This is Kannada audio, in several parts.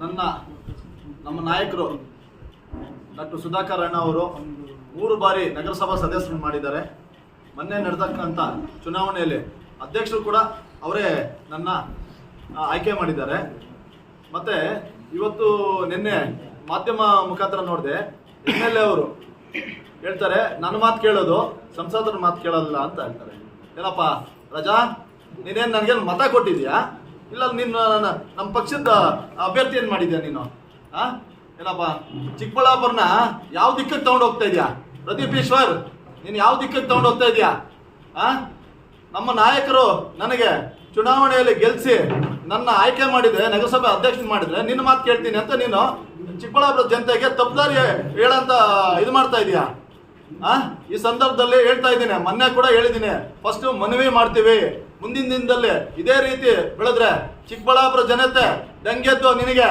ನನ್ನ, ನಮ್ಮ ನಾಯಕರು ಡಾಕ್ಟರ್ ಸುಧಾಕರ್ ಅಣ್ಣ ಅವರು ಮೂರು ಬಾರಿ ನಗರಸಭಾ ಸದಸ್ಯರು ಮಾಡಿದ್ದಾರೆ. ಮೊನ್ನೆ ನಡೆದಕ್ಕಂಥ ಚುನಾವಣೆಯಲ್ಲಿ ಅಧ್ಯಕ್ಷರು ಕೂಡ ಅವರೇ ನನ್ನ ಆಯ್ಕೆ ಮಾಡಿದ್ದಾರೆ. ಮತ್ತೆ ಇವತ್ತು ನಿನ್ನೆ ಮಾಧ್ಯಮ ಮುಖಾಂತರ ನೋಡಿದೆ, ಎಂ ಎಲ್ ಎ ಅವರು ಹೇಳ್ತಾರೆ, ನನ್ನ ಮಾತು ಕೇಳೋದು, ಸಂಸದರ ಮಾತು ಕೇಳೋದಿಲ್ಲ ಅಂತ ಹೇಳ್ತಾರೆ. ಏನಪ್ಪ, ರಜಾ, ನೀನೇನು ನನಗೇನು ಮತ ಕೊಟ್ಟಿದ್ಯಾ ಇಲ್ಲ, ನಿನ್ನ ನಮ್ಮ ಪಕ್ಷದ ಅಭ್ಯರ್ಥಿ ಏನು ಮಾಡಿದ್ಯಾ ನೀನು? ಆ? ಏನಪ್ಪ, ಚಿಕ್ಕಬಳ್ಳಾಪುರನ ಯಾವ ದಿಕ್ಕಕ್ಕೆ ತಗೊಂಡು ಹೋಗ್ತಾ ಇದೆಯಾ? ಪ್ರದೀಪ್ ಈಶ್ವರ್, ನೀನು ಯಾವ ದಿಕ್ಕಕ್ಕೆ ತಗೊಂಡು ಹೋಗ್ತಾ ಇದೆಯಾ? ಆ? ನಮ್ಮ ನಾಯಕರು ನನಗೆ ಚುನಾವಣೆಯಲ್ಲಿ ಗೆಲ್ಲಿಸಿ ನನ್ನ ಆಯ್ಕೆ ಮಾಡಿದ್ರೆ, ನಗರಸಭೆ ಅಧ್ಯಕ್ಷ ಮಾಡಿದ್ರೆ ನಿನ್ನ ಮಾತು ಕೇಳ್ತೀನಿ ಅಂತ ನೀನು ಚಿಕ್ಕಬಳ್ಳಾಪುರ ಜನತೆಗೆ ತಪ್ಪದಾರಿ ಹೇಳಂತ ಇದು ಮಾಡ್ತಾ ಇದೀಯಾ? ಆ, ಈ ಸಂದರ್ಭದಲ್ಲಿ ಹೇಳ್ತಾ ಇದ್ದೀನಿ, ಮೊನ್ನೆ ಕೂಡ ಹೇಳಿದ್ದೀನಿ. ಫಸ್ಟ್ ಮನವಿ ಮಾಡ್ತೀವಿ. ಮುಂದಿನ ದಿನದಲ್ಲಿ ಇದೇ ರೀತಿ ಬೆಳೆದ್ರೆ ಚಿಕ್ಕಬಳ್ಳಾಪುರ ಜನತೆ ದಂಗೆದ್ದು ನಿನಗೆ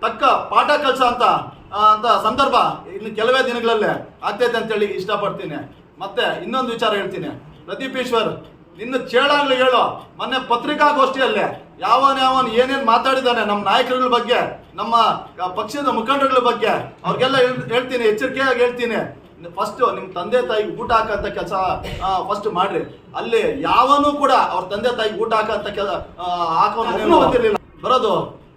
ತಕ್ಕ ಪಾಠ ಕಲ್ಸ ಅಂತ ಅಂತ ಸಂದರ್ಭ ಇನ್ನು ಕೆಲವೇ ದಿನಗಳಲ್ಲಿ ಆಗ್ತೈತೆ ಅಂತೇಳಿ ಇಷ್ಟಪಡ್ತೀನಿ. ಮತ್ತೆ ಇನ್ನೊಂದು ವಿಚಾರ ಹೇಳ್ತೀನಿ. ಪ್ರದೀಪ್ ಈಶ್ವರ್, ನಿನ್ನ ಚೇಳಾಗ್ಲಿ ಹೇಳು. ಮೊನ್ನೆ ಪತ್ರಿಕಾಗೋಷ್ಠಿಯಲ್ಲಿ ಯಾವನ್ ಯಾವನ್ ಏನೇನ್ ಮಾತಾಡಿದಾನೆ ನಮ್ಮ ನಾಯಕರುಗಳ ಬಗ್ಗೆ, ನಮ್ಮ ಪಕ್ಷದ ಮುಖಂಡರುಗಳ ಬಗ್ಗೆ, ಅವ್ರಿಗೆಲ್ಲ ಹೇಳ್- ಹೇಳ್ತೀನಿ, ಎಚ್ಚರಿಕೆಯಾಗಿ ಹೇಳ್ತೀನಿ. ಫಸ್ಟ್ ನಿಮ್ಮ ತಂದೆ ತಾಯಿಗೆ ಊಟ ಹಾಕಂತ ಕೆಲಸ ಫಸ್ಟ್ ಮಾಡ್ರಿ. ಅಲ್ಲಿ ಯಾವನು ಕೂಡ ಅವ್ರ ತಂದೆ ತಾಯಿಗೆ ಊಟ ಹಾಕಂತ ಕೆಲಸ ಹಾಕೋನು ಬಂದಿರ್ಲಿಲ್ಲ ಬರೋದು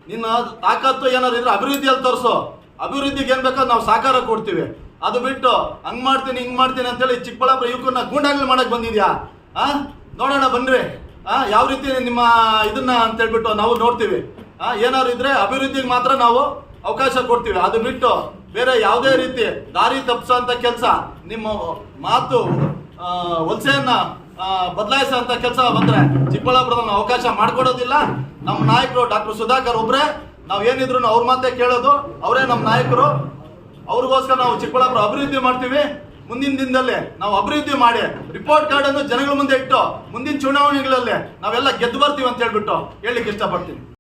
ನಿನ್ನ ತಾಕತ್ತು ಏನಾದ್ರು ಇದ್ರೆ ಅಭಿವೃದ್ಧಿಯಲ್ಲಿ ತೋರಿಸು. ಅಭಿವೃದ್ಧಿಗೆ ಏನ್ ಬೇಕಾದ್ರೆ ನಾವು ಸಹಕಾರ ಕೊಡ್ತೀವಿ. ಅದು ಬಿಟ್ಟು ಹಂಗ್ ಮಾಡ್ತೀನಿ ಹಿಂಗ್ ಮಾಡ್ತೀನಿ ಅಂತೇಳಿ ಚಿಕ್ಕಬಳ್ಳಾಪುರ ಯುವಕರನ್ನ ಗೂಂಡಾಗ್ಲಿ ಮಾಡಕ್ ಬಂದಿದ್ಯಾ? ಆ? ನೋಡೋಣ ಬನ್ರಿ. ಆ ಯಾವ ರೀತಿ ನಿಮ್ಮ ಇದನ್ನ ಅಂತ ಹೇಳ್ಬಿಟ್ಟು ನಾವು ನೋಡ್ತೀವಿ. ಆ ಏನಾದ್ರು ಇದ್ರೆ ಅಭಿವೃದ್ಧಿಗೆ ಮಾತ್ರ ನಾವು ಅವಕಾಶ ಕೊಡ್ತೀವಿ. ಅದು ಬಿಟ್ಟು ಬೇರೆ ಯಾವುದೇ ರೀತಿ ದಾರಿ ತಪ್ಪಿಸೋಂಥ ಕೆಲಸ, ನಿಮ್ಮ ಮಾತು ವಲಸೆಯನ್ನು ಬದಲಾಯಿಸೋಂಥ ಕೆಲಸ ಬಂದ್ರೆ ಚಿಕ್ಕಬಳ್ಳಾಪುರದ ಅವಕಾಶ ಮಾಡ್ಕೊಡೋದಿಲ್ಲ. ನಮ್ಮ ನಾಯಕರು ಡಾಕ್ಟರ್ ಸುಧಾಕರ್ ಒಬ್ರೆ. ನಾವು ಏನಿದ್ರು ಅವ್ರ ಮಾತೇ ಕೇಳೋದು. ಅವರೇ ನಮ್ಮ ನಾಯಕರು. ಅವ್ರಿಗೋಸ್ಕರ ನಾವು ಚಿಕ್ಕಬಳ್ಳಾಪುರ ಅಭಿವೃದ್ಧಿ ಮಾಡ್ತೀವಿ. ಮುಂದಿನ ದಿನದಲ್ಲಿ ನಾವು ಅಭಿವೃದ್ಧಿ ಮಾಡಿ ರಿಪೋರ್ಟ್ ಕಾರ್ಡ್ ಅನ್ನು ಜನಗಳ ಮುಂದೆ ಇಟ್ಟು ಮುಂದಿನ ಚುನಾವಣೆಗಳಲ್ಲಿ ನಾವೆಲ್ಲ ಗೆದ್ದು ಬರ್ತೀವಿ ಅಂತ ಹೇಳ್ಬಿಟ್ಟು ಹೇಳಲಿಕ್ಕೆ ಇಷ್ಟಪಡ್ತೀನಿ.